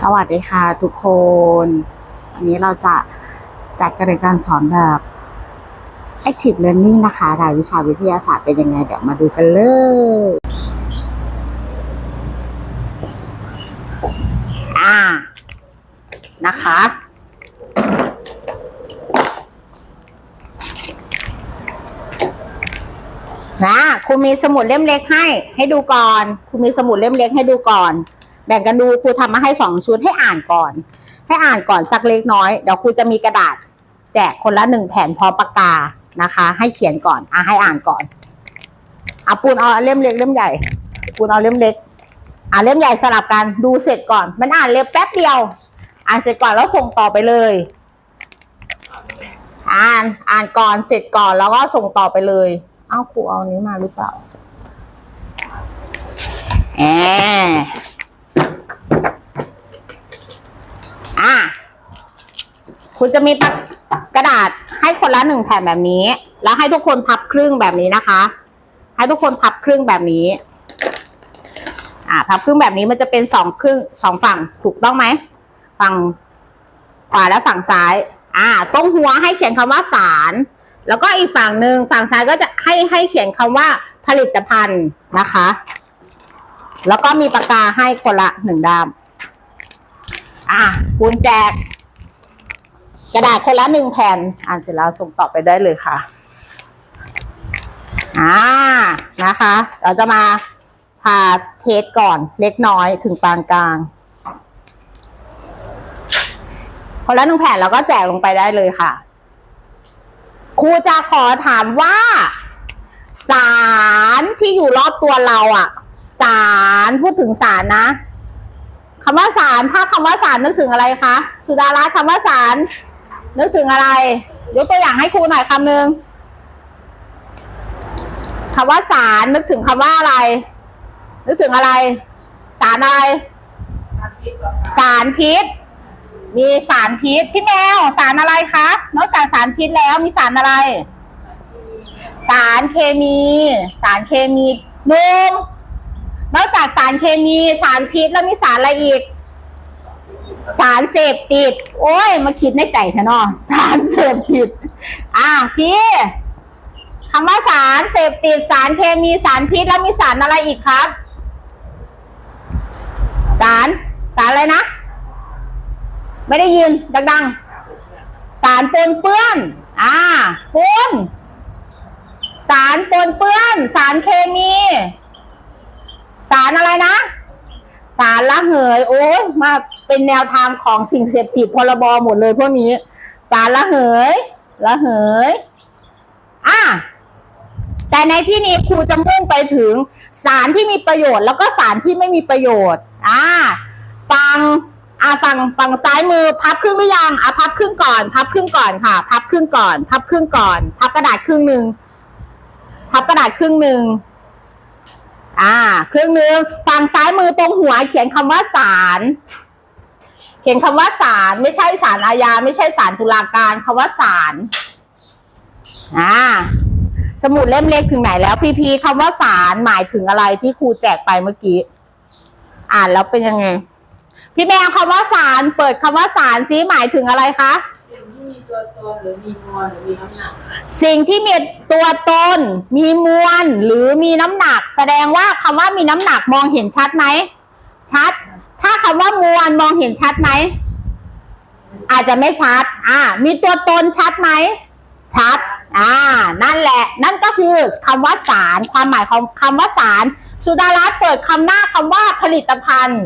สวัสดีค่ะทุกคน วันนี้เราจะจัดการเรียนการสอนแบบ active learning นะคะรายวิชาวิทยาศาสตร์เป็นยังไง เดี๋ยวมาดูกันเลย อ่า นะคะ นะครูมีสมุดเล่มเล็กให้ ให้ดูก่อนครูมีสมุดเล่มเล็กให้ดูก่อน แบ่งกันดูครูทำมาให้สองชุดให้อ่านก่อน ให้อ่านก่อนสักเล็กน้อยเดี๋ยวครูจะมีกระดาษแจกคนละหนึ่งแผ่นพร้อมปากกานะคะ ให้เขียนก่อนอะให้อ่านก่อนอะปูนเอาเล่มเล็กเล่มใหญ่ ปูนเอาเล่มเล็กอะเล่มใหญ่สลับกันดูเสร็จก่อน มันอ่านเล็บแป๊บเดียว อ่านเสร็จก่อนแล้วส่งต่อไปเลยอ่านอ่านก่อนเสร็จก่อนแล้วก็ส่งต่อไปเลย เอ้าครูเอาอันนี้มาหรือเปล่าแอบอะ คุณจะมีกระดาษให้คนละหนึ่งแผ่นแบบนี้ แล้วให้ทุกคนพับครึ่งแบบนี้นะคะ ให้ทุกคนพับครึ่งแบบนี้ อ่า พับครึ่งแบบนี้มันจะเป็นสองครึ่งสองฝั่งถูกต้องไหม ฝั่งขวาและฝั่งซ้าย อ่า ตรงหัวให้เขียนคำว่าสาร แล้วก็อีกฝั่งหนึ่งฝั่งซ้ายก็จะให้ให้เขียนคำว่าผลิตภัณฑ์นะคะ แล้วก็มีปากกาให้คนละหนึ่งด้าม อะปูนแจก กระดาษคนละหนึ่งแผ่น อ่านเสร็จแล้วส่งต่อไปได้เลยค่ะ อ่านะคะ เราจะมาพาเทสก่อนเล็กน้อยถึงปานกลางคนละหนึ่งแผ่นแล้วก็แจกลงไปได้เลยค่ะ ครูจะขอถามว่า สารที่อยู่รอบตัวเราอะสารพูดถึงสารนะคำว่าสารถ้าคำว่าสารนึกถึงอะไรคะสุดารัตน์คำว่าสาร นึกถึงอะไร ยกตัวอย่างให้ครูหน่อยคำหนึ่งคำว่าสารนึกถึงคำว่าอะไร นึกถึงอะไร สารอะไร สารพิษ มีสารพิษพี่แมวสารอะไรคะนอกจากสารพิษแล้วมีสารอะไร สารเคมี สารเคมีนุ่มนอกจากสารเคมี สารพิษแล้วมีสารอะไรอีก สารเสพติด โอ้ย มาคิดในใจเถอะเนาะสารเสพติด อะพี่คำว่าสารเสพติด สารเคมีสารพิษแล้วมีสารอะไรอีกครับ สารสารอะไรนะ ไม่ได้ยินดังๆ สารปนเปื้อน อ่าปนสารปนเปื้อน สารเคมี สารอะไรนะ สารละเหยโอ้ยมาเป็นแนวทางของสิ่งเสพติดพรบหมดเลยพวกนี้ สารละเหยละเหยอะแต่ในที่นี้ครูจะมุ่งไปถึงสารที่มีประโยชน์ แล้วก็สารที่ไม่มีประโยชน์อ่าฟังอ่าฝั่งฝั่งซ้ายมือพับครึ่งหรือยังอะพับครึ่งก่อน พับครึ่งก่อนค่ะ พับครึ่งก่อน พับครึ่งก่อน พับกระดาษครึ่งหนึ่งพับกระดาษครึ่งหนึ่ง อ่า เครึ่องหนึ่งฝั่งซ้ายมือตรงหัว เขียนคำว่าสารเขียนคำว่าสารไม่ใช่สารอาญาไม่ใช่สารตุลาการคำว่าสารอ่า สมุดเล่มเล็กถึงไหนแล้ว พี่พีคำว่าสารหมายถึงอะไรที่ครูแจกไปเมื่อกี้ อ่านแล้วเป็นยังไง พี่แมวคำว่าสารเปิดคำว่าสารซิหมายถึงอะไรคะ มีตัวตนหรือมีมวลหรือมีน้ำหนักสิ่งที่มีตัวตน มีมวลหรือมีน้ำหนัก แสดงว่าคำว่ามีน้ำหนักมองเห็นชัดไหมชัด ถ้าคำว่ามวลมองเห็นชัดไหมอาจจะไม่ชัด อ่า มีตัวตนชัดไหม ชัด อ่า นั่นแหละ นั่นก็คือคำว่าสาร ความหมายของคำว่าสาร สุดารัตน์เปิดคำหน้าคำว่าผลิตภัณฑ์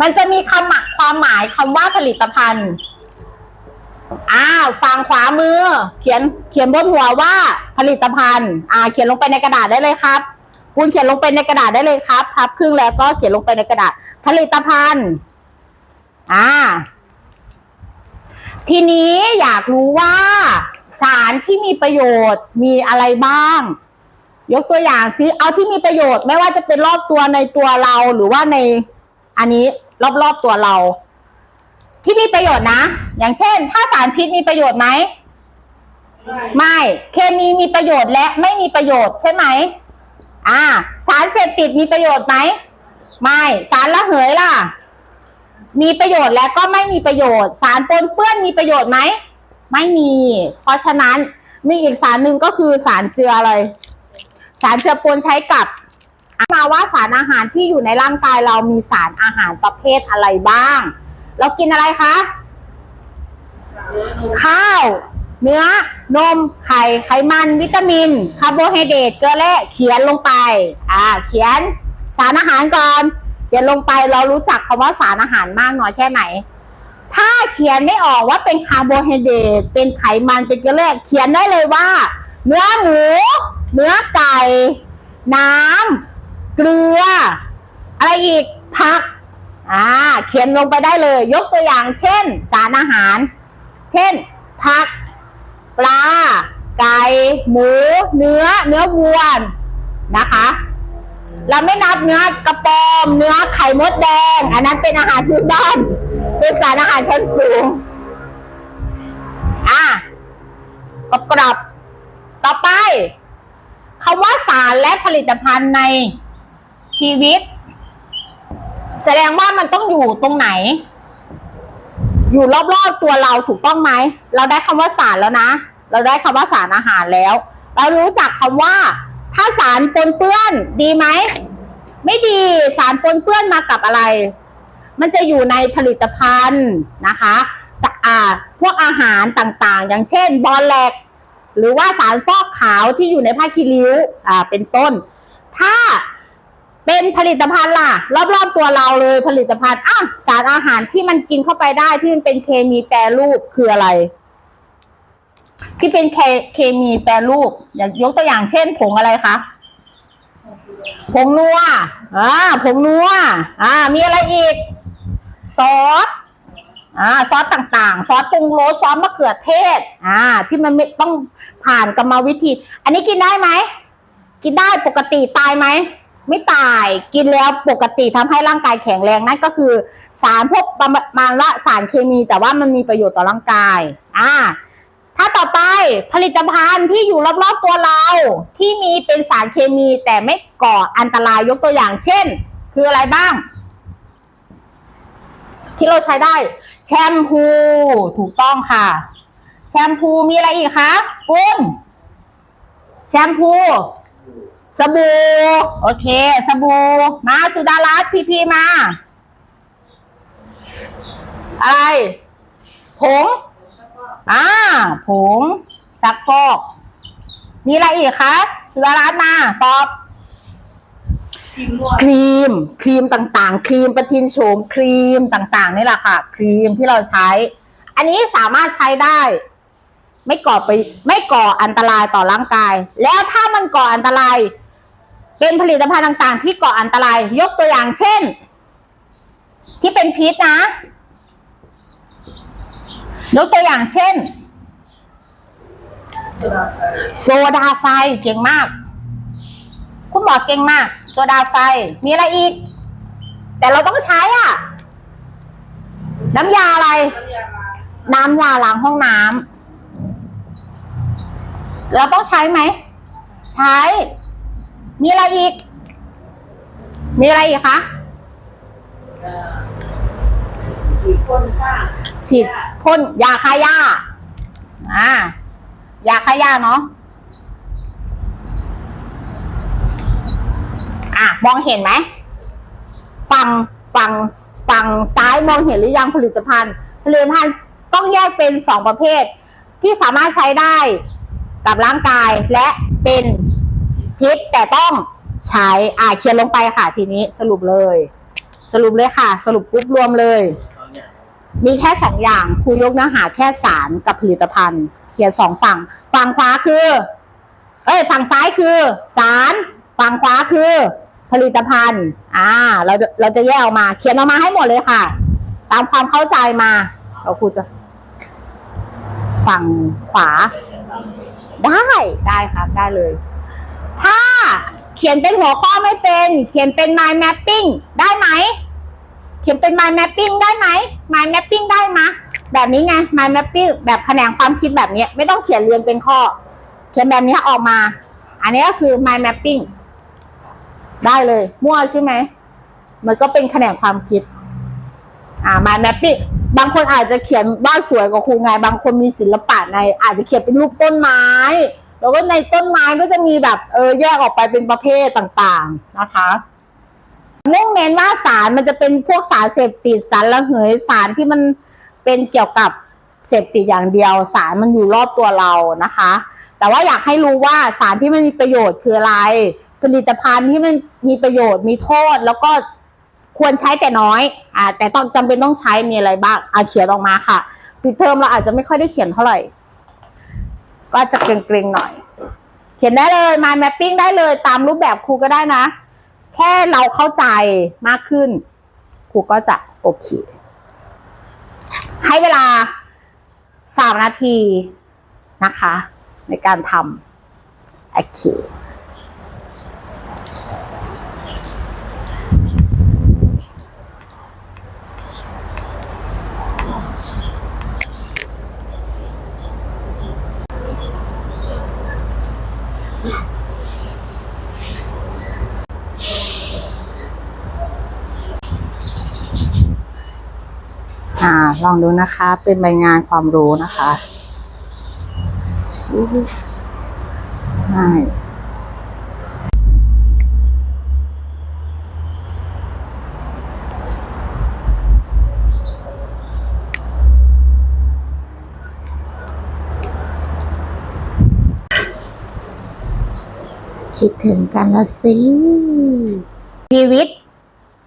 มันจะมีคำหมักความหมายคำว่าผลิตภัณฑ์ อ้าวฝั่งขวามือ เขียนเขียนบนหัวว่าผลิตภัณฑ์ อ่า เขียนลงไปในกระดาษได้เลยครับคุณเขียนลงไปในกระดาษได้เลยครับ พับครึ่งแล้วก็เขียนลงไปในกระดาษ ผลิตภัณฑ์ อ่า ทีนี้อยากรู้ว่า สารที่มีประโยชน์มีอะไรบ้าง ยกตัวอย่างซิเอาที่มีประโยชน์ ไม่ว่าจะเป็นรอบตัวในตัวเราหรือว่าใน อันนี้รอบๆตัวเรา ที่มีประโยชน์นะ อย่างเช่น ถ้าสารพิษมีประโยชน์ไหม ไม่ เคมีมีประโยชน์และไม่มีประโยชน์ใช่ไหม อ่า สารเสพติดมีประโยชน์ไหม ไม่ สารละเหยล่ะ มีประโยชน์และก็ไม่มีประโยชน์ สารปนเปื้อนมีประโยชน์ไหม ไม่มี เพราะฉะนั้นมีอีกสารหนึ่งก็คือสารเจืออะไร สารเจือปนใช้กับมาว่าสารอาหารที่อยู่ในร่างกายเรามีสารอาหารประเภทอะไรบ้าง เรากินอะไรคะ ข้าว เนื้อ นม ไข่ ไขมัน วิตามิน คาร์โบไฮเดรต เกลือแร่เขียนลงไป อ่า เขียนสารอาหารก่อน เขียนลงไปเรารู้จักคำว่าสารอาหารมากน้อยแค่ไหน ถ้าเขียนไม่ออกว่าเป็นคาร์โบไฮเดรต เป็นไขมัน เป็นเกลือแร่เขียนได้เลยว่า เนื้อหมู เนื้อไก่ น้ำ เกลือ อะไรอีก ผัก อ่าเขียนลงไปได้เลย ยกตัวอย่างเช่น สารอาหาร เช่น ผัก ปลา ไก่ หมู เนื้อ เนื้อวัวนะคะ เราไม่นับเนื้อกระปอม เนื้อไข่มดแดง อันนั้นเป็นอาหารพื้นบ้าน เป็นสารอาหารชั้นสูง อะกรอบกรอบต่อไปคำว่าสารและผลิตภัณฑ์ในชีวิต แสดงว่ามันต้องอยู่ตรงไหน อยู่รอบๆตัวเราถูกต้องไหม เราได้คำว่าสารแล้วนะ เราได้คำว่าสารอาหารแล้ว เรารู้จักคำว่า ถ้าสารปนเปื้อนดีไหม ไม่ดีสารปนเปื้อนมากับอะไร มันจะอยู่ในผลิตภัณฑ์นะคะสะอาดพวกอาหารต่างๆ อย่างเช่น บอลแลกหรือว่าสารฟอกขาวที่อยู่ในผ้าคีริ้วอ่าเป็นต้น ถ้า เป็นผลิตภัณฑ์ล่ะ รอบๆตัวเราเลยผลิตภัณฑ์อะสารอาหารที่มันกินเข้าไปได้ที่มันเป็นเคมีแปรรูปคืออะไร ที่เป็นเคเคมีแปรรูป อย่างยกตัวอย่างเช่นผงอะไรคะผงนัวอ่าผงนัวอ่า มีอะไรอีก ซอสอ่าซอสต่างๆ ซอสปรุงรสซอสมะเขือเทศ อ่า ที่มันไม่ต้องผ่านกรรมวิธี อันนี้กินได้ไหม กินได้ปกติตายไหม ไม่ตายกินแล้วปกติทำให้ร่างกายแข็งแรงนั่นก็คือ สารพวกประมาณว่าสารเคมี แต่ว่ามันมีประโยชน์ต่อร่างกายอ่าถ้าต่อไปผลิตภัณฑ์ที่อยู่รอบๆตัวเรา ที่มีเป็นสารเคมีแต่ไม่ก่ออันตรายยกตัวอย่างเช่น คืออะไรบ้าง ที่เราใช้ได้ แชมพูถูกต้องค่ะ แชมพูมีอะไรอีกคะปุ้นแชมพู สบู่โอเค สบู่มาสุดารัตน์พีพีมา อะไร ผงอ่าผงซักฟอกมีอะไรอีกคะสุดารัตน์มา ตอบชิมนวดครีม ครีมต่างๆ ครีมประทินโฉมครีมต่างๆ นี่แหละค่ะ ครีมที่เราใช้ อันนี้สามารถใช้ได้ไม่ก่อไปไม่ก่ออันตรายต่อร่างกาย แล้วถ้ามันก่ออันตราย เป็นผลิตภัณฑ์ต่างๆ ที่ก่ออันตราย ยกตัวอย่างเช่น ที่เป็นพิษนะ ยกตัวอย่างเช่น โซดาไฟโซเก่งมาก คุณหมอเก่งมาก โซดาไฟมีอะไรอีก แต่เราต้องใช้อะ น้ำยาอะไร น้ำยาล้างน้ำยาล้างห้องน้ำเราต้องใช้ไหม ใช้ มีอะไรอีก มีอะไรอีกคะฉีดพ่นข้าฉีดพ่นยาฆ่าหญ้าอ่ายาฆ่าหญ้าเนาะอะมองเห็นไหมฝั่งฝั่งฝั่งซ้ายมองเห็นหรือยังผลิตภัณฑ์ ผลิตภัณฑ์ต้องแยกเป็นสองประเภท ที่สามารถใช้ได้กับร่างกายและเป็น พิษแต่ต้องใช้อ่าเขียนลงไปค่ะทีนี้สรุปเลย สรุปเลยค่ะ สรุปกรุ๊ปรวมเลย มีแค่สองอย่างครูยกเนื้อหาแค่สารกับผลิตภัณฑ์ เขียนสองฝั่ง ฝั่งขวาคือ เอ้ย ฝั่งซ้ายคือสารฝั่งขวาคือ ผลิตภัณฑ์ อ่า เราเราจะแยกออกมา เขียนออกมาให้หมดเลยค่ะ ตามความเข้าใจมาเราครูจะฝั่งขวา ได้ได้ครับได้เลย ถ้าเขียนเป็นหัวข้อไม่เป็น เขียนเป็น mind mapping ได้ไหม เขียนเป็น mind mapping ได้ไหม mind mapping ได้ไหมะแบบนี้ไง mind mapping แบบแขนงความคิดแบบนี้ ไม่ต้องเขียนเรียงเป็นข้อ เขียนแบบนี้ออกมา อันนี้ก็คือ mind mapping ได้เลย มั่วใช่ไหม มันก็เป็นแขนงความคิด อ่า mind mapping บางคนอาจจะเขียนว่าสวยกว่าครูไง บางคนมีศิลปะใน อาจจะเขียนเป็นรูปต้นไม้ แล้วก็ในต้นไม้ก็จะมีแบบเออแยกออกไปเป็นประเภทต่างๆนะคะมุ่งเน้นว่าสารมันจะเป็นพวกสารเสพติดสารระเหยสารที่มันเป็นเกี่ยวกับเสพติดอย่างเดียวสารมันอยู่รอบตัวเรานะคะ แต่ว่าอยากให้รู้ว่าสารที่มันมีประโยชน์คืออะไร ผลิตภัณฑ์ที่มันมีประโยชน์มีโทษ แล้วก็ควรใช้แต่น้อยอ่าแต่ต้องจำเป็นต้องใช้มีอะไรบ้างอ่าเขียนออกมาค่ะปิดเทอมเราอาจจะไม่ค่อยได้เขียนเท่าไหร่ ก็จะเกรงๆหน่อย เขียนได้เลย mind mapping ได้เลย ตามรูปแบบครูก็ได้นะ แค่เราเข้าใจมากขึ้น ครูก็จะโอเค ให้เวลาสามนาทีนะคะ ในการทำโอเค อ่า ลองดูนะคะ เป็นใบงานความรู้นะคะใช่ คิดถึงกันละสิชีวิต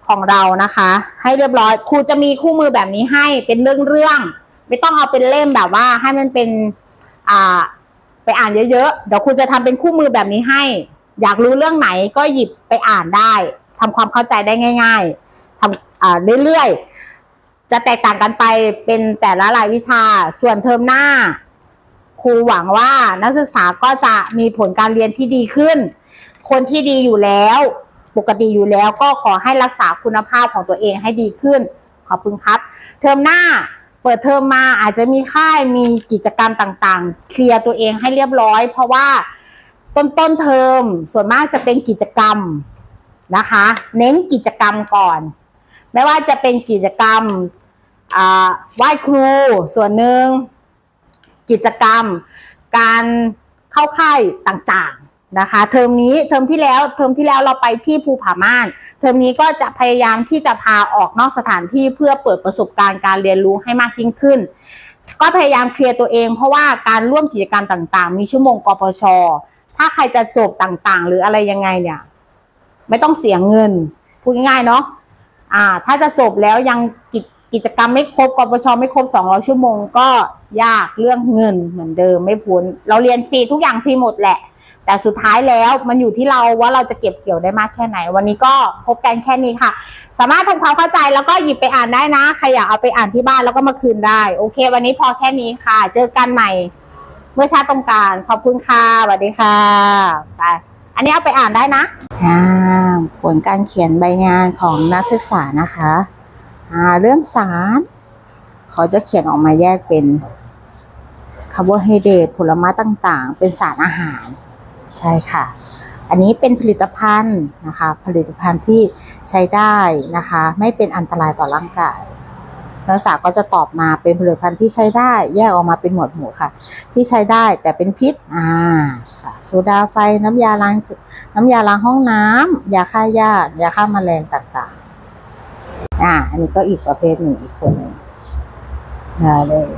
ของเรานะคะ ให้เรียบร้อยครูจะมีคู่มือแบบนี้ให้เป็นเรื่องเรื่องๆไม่ต้องเอาเป็นเล่มแบบว่า ให้มันเป็นอ่าไปอ่านเยอะๆเดี๋ยวครูจะทำเป็นคู่มือแบบนี้ให้ อยากรู้เรื่องไหนก็หยิบไปอ่านได้ทำความเข้าใจได้ง่าย ๆทำอ่าเรื่อยๆจะแตกต่างกันไปเป็นแต่ละรายวิชาส่วนเทอมหน้า ครูหวังว่านักศึกษาก็จะมีผลการเรียนที่ดีขึ้น คนที่ดีอยู่แล้ว ปกติอยู่แล้วก็ขอให้รักษาคุณภาพของตัวเองให้ดีขึ้น ขอบคุณครับ เทอมหน้าเปิดเทอมมาอาจจะมีค่ายมีกิจกรรมต่างๆ เคลียร์ตัวเองให้เรียบร้อย เพราะว่าต้นต้นเทอมส่วนมากจะเป็นกิจกรรมนะคะ เน้นกิจกรรมก่อน ไม่ว่าจะเป็นกิจกรรมอ่าไหว้ครูส่วนหนึ่ง กิจกรรม การเข้าค่ายต่างๆนะคะ เทอมนี้เทอมที่แล้วเทอมที่แล้วเราไปที่ภูผาม่าน เทอมนี้ก็จะพยายามที่จะพาออกนอกสถานที่เพื่อเปิดประสบการณ์การเรียนรู้ให้มากยิ่งขึ้น ก็พยายามเคลียร์ตัวเอง เพราะว่าการร่วมกิจกรรมต่างๆ มีชั่วโมงกปช ถ้าใครจะจบต่างๆ หรืออะไรยังไงเนี่ยไม่ต้องเสียเงินพูดง่ายๆเนาะอ่า ถ้าจะจบแล้วยังกิจกิจกรรมไม่ครบกปชไม่ครบ 200 ชั่วโมง ก็ ยากเรื่องเงินเหมือนเดิมไม่พ้นเราเรียนฟรีทุกอย่างฟรีหมดแหละ แต่สุดท้ายแล้วมันอยู่ที่เราว่าเราจะเก็บเกี่ยวได้มากแค่ไหน วันนี้ก็พบกันแค่นี้ค่ะ สามารถทำความเข้าใจแล้วก็หยิบไปอ่านได้นะใครอยากเอาไปอ่านที่บ้านแล้วก็มาคืนได้ โอเค วันนี้พอแค่นี้ค่ะ เจอกันใหม่ เมื่อชาติต้องการขอบคุณค่ะสวัสดีค่ะไปอันนี้เอาไปอ่านได้นะอ่าผลการเขียนใบงานของนักศึกษานะคะอ่าเรื่องสารเขาจะเขียนออกมาแยกเป็น คาร์โบไฮเดรตผลไม้ต่างๆ เป็นสารอาหาร ใช่ค่ะ อันนี้เป็นผลิตภัณฑ์นะคะ ผลิตภัณฑ์ที่ใช้ได้นะคะ ไม่เป็นอันตรายต่อร่างกายนักศึกษาก็จะตอบมาเป็นผลิตภัณฑ์ที่ใช้ได้ แยกออกมาเป็นหมวดหมู่ค่ะ ที่ใช้ได้แต่เป็นพิษอ่าค่ะโซดาไฟน้ำยาล้างน้ำยาล้างห้องน้ำยาฆ่าหญ้ายาฆ่าแมลงต่างๆอ่าอันนี้ก็อีกประเภทหนึ่งอีกคนหนึ่งได้เลย